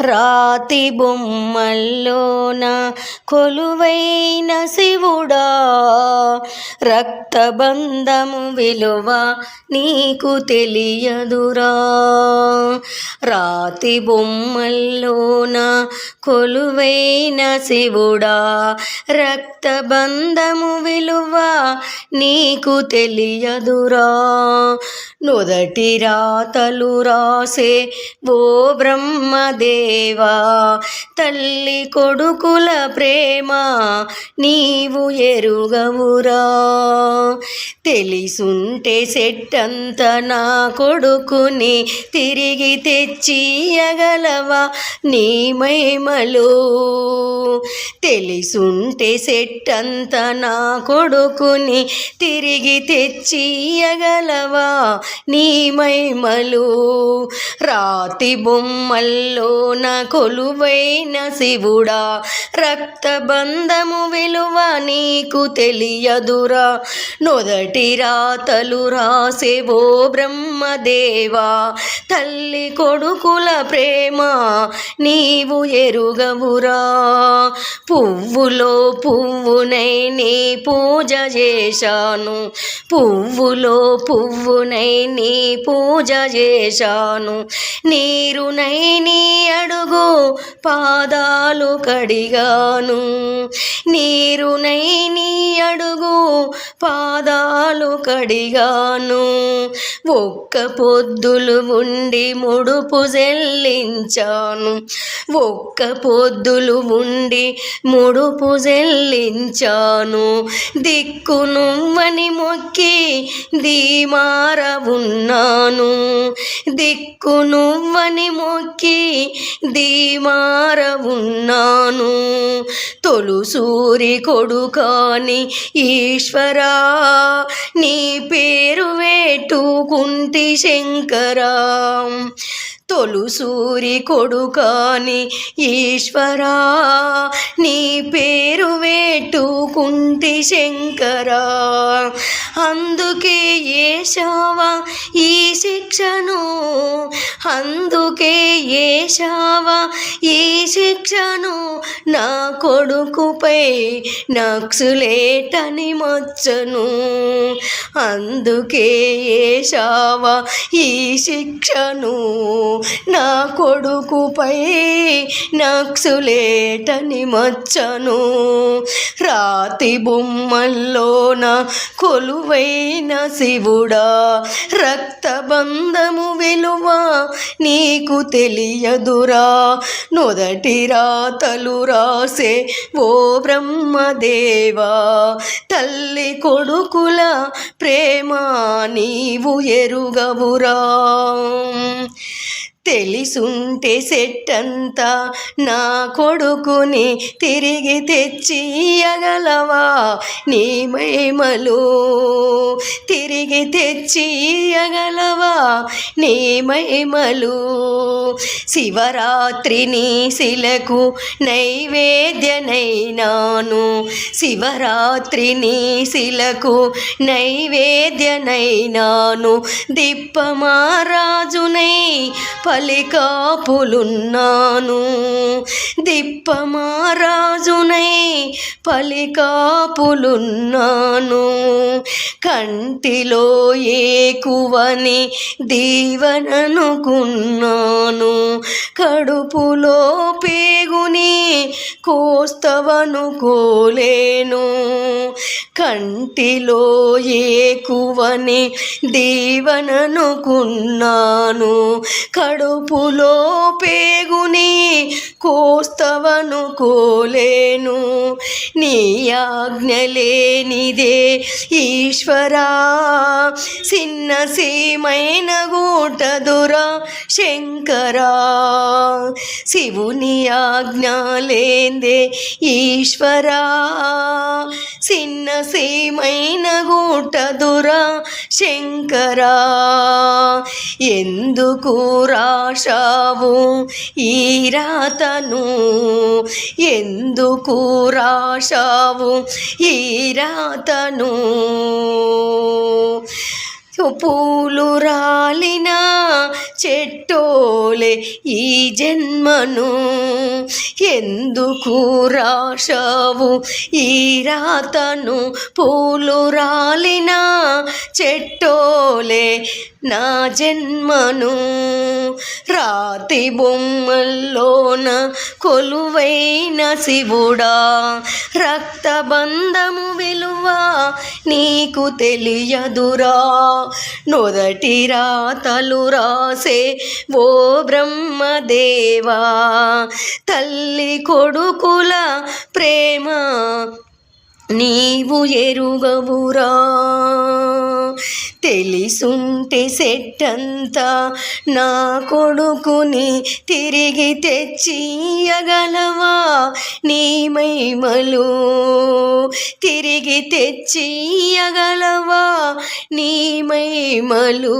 రాతి బొమ్మల్లోన కొలువైన శివుడా రక్తబంధము విలువ నీకు తెలియదురా. రాతి బొమ్మల్లోన కొలువైన శివుడా రక్తబంధము విలువ నీకు తెలియదురా. నుదటి రాతలు రాసే ఓ దేవా తల్లి కొడుకుల ప్రేమ నీవు ఎరుగవురా. తెలిసుంటే సెట్టంత నా కొడుకుని తిరిగి తెచ్చియగలవా నీ మైమలు తెలిసుంటే సెట్టంత నా కొడుకుని తిరిగి తెచ్చియగలవా నీ మైమలు రాతి బొమ్మల్లో నా కొలువైన శివుడా రక్తబంధము విలువ నీకు తెలియదురా. నొదటి రాతలు రాసేవో బ్రహ్మదేవా తల్లి కొడుకుల ప్రేమ నీవు ఎరుగవురా. పువ్వులో పువ్వునై నీ పూజ చేశాను పువ్వులో పువ్వునై నీ పూజ చేశాను. నీరునై నీ అడుగు పాదాలు కడిగాను. నీరునై నీ అడుగు పాదాలు కడిగాను. ఒక్క పొద్దులు ఉండి ముడుపు చెల్లించాను ఒక్క పొద్దులు ఉండి ముడుపు చెల్లించాను దిక్కు నువ్వని మొక్కి దీమార ఉన్నాను. దిక్కు నువ్వని మొక్కి దీమార ఉన్నాను. తొలుసూరి కొడుకాని ఈశ్వరా నీ పేరు వేటుకుంటి శంకరా. తొలుసూరి కొడుకాని ఈశ్వరా నీ పేరు వేటుకుంటి శంకరా. అందుకే ఏషావా ఈ శిక్షను అందుకే ఏషావా ఈ శిక్షను నా కొడుకుపై నక్సులేటని మచ్చను. అందుకే ఏషావా ఈ శిక్షను నా కొడుకుపై నక్సులేటని మచ్చను. రాతి బొమ్మల్లోన కొలువైన శివుడా రక్తబంధము విలువ నీకు తెలియదురా. నొదటి రాతలు రాసే ఓ బ్రహ్మదేవా తల్లి కొడుకుల ప్రేమ నీవు ఎరుగవురా. తెలిసుంటే సెట్టంతా నా కొడుకుని తిరిగి తెచ్చియగలవా? నీ మహిమలు తిరిగి తెచ్చియగలవా? నీ మహిమలు శివరాత్రిని శిలకు నైవేద్యనైనాను. శివరాత్రిని శిలకు నైవేద్యనైనాను. దిప్పమారాజు పలికాపులున్నాను. దిప్పమారాజునై పలికాపులున్నాను. కంటిలో ఏకువని దీవననుకున్నాను. కడుపులో నీ కోస్తవను కోలేను. కంటిలో ఏకువని దీవననుకున్నాను. కడుపులో పేగుని కోస్తవనుకోలేను నీ ఆజ్ఞ లేనిదే ఈశ్వరా చిన్న సీమైన గూటదురా శంకరా. శివుని ఆజ్ఞ లేందే ఈశ్వరా? చిన్న సీమైన గూటదురా శంకరా? ఎందుకు రాశావు ఈ రాతను? ఎందుకు రాశావు ఈ రాతను? పూలు రాలిన చెట్టోలే ఈ జన్మను. ఎందుకు రాశావు ఈ రాతను? పూలు రాలిన చెట్టోలే నా జన్మను. రాతి బొమ్మల్లోన కొలువైన శివుడా రక్తబంధము విలువ నీకు తెలియదురా. నొదటి రాతలు రాసే ఓ బ్రహ్మదేవా తల్లి కొడుకుల ప్రేమ నీవు ఎరుగవురా. తెలిసుంటే సెట్టంతా నా కొడుకుని తిరిగి తెచ్చియగలవా నీ మహిమలు తిరిగి తెచ్చియగలవా నీ మైమలు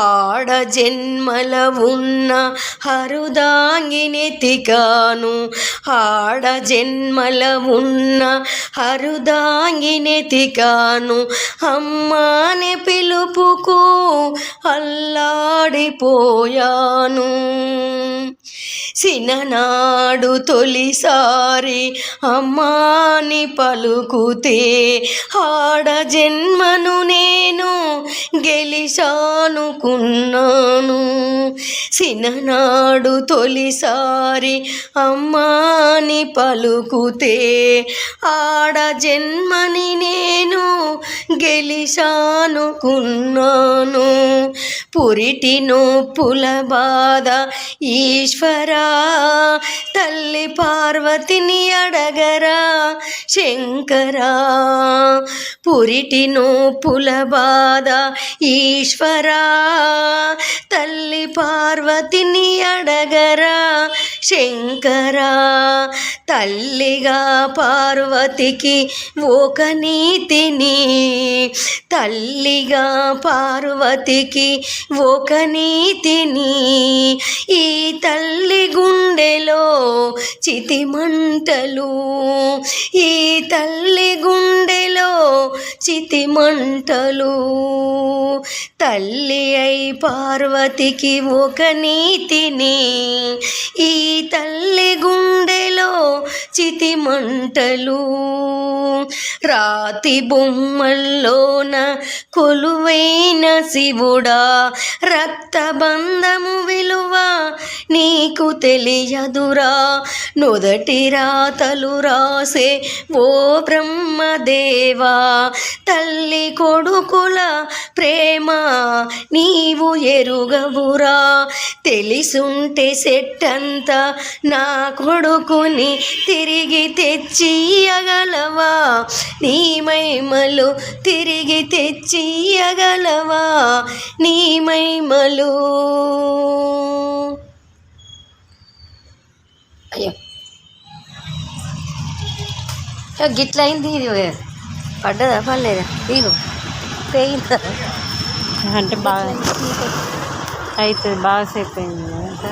ఆడ జన్మల ఉన్న హరుదాంగినెతికాను ఆడ జన్మల ఉన్న హరుదాంగినెతికాను అమ్మాని పిలుపుకు అల్లాడిపోయాను. సిననాడు తొలిసారి అమ్మాని పలుకుతే ఆడ జన్మను నేను గెలిచానుకున్నాను. సిననాడు తొలిసారి అమ్మాని పలుకుతే ఆడ జన్మని నేను గెలిచానుకున్నాను పురిటి నొప్పుల బాధ ఈశ్వరా. తల్లి పార్వతిని అడగరా శంకరా. పురిటి నొప్పుల బాధ ఈశ్వరా. తల్లి పార్వతిని అడగరా శంకరా తల్లిగా పార్వతికి ఒక నీతిని. తల్లిగా పార్వతికి ఒక నీతిని. ఈ తల్లి గుండెలో చితిమంటలు. ఈ తల్లి గుండెలో చితిమంటలు. తల్లి అయి పార్వతికి ఒక నీతిని. ఈ తల్లి గుండెలో చితిమంటలు రాతి బొమ్మల్లోన కొలువైన శివుడా రక్తబంధము విలువ నీకు తెలియదురా. నుదటి రాతలు రాసే ఓ బ్రహ్మదేవా తల్లి కొడుకుల ప్రేమ నీవు ఎరుగవురా. తెలిసుంటే సెట్టంతా నా కొడుకుని తిరిగి తెచ్చియగలవా? నీ మైమలు తిరిగి తెచ్చియగలవా? నీ మైమలు అయ్యో. గిట్లా అయింది ఇది పడ్డదా? పర్లేదా ఇగో పోయిందా అంటే బాగా అవుతుంది బాగా సేపు అయింది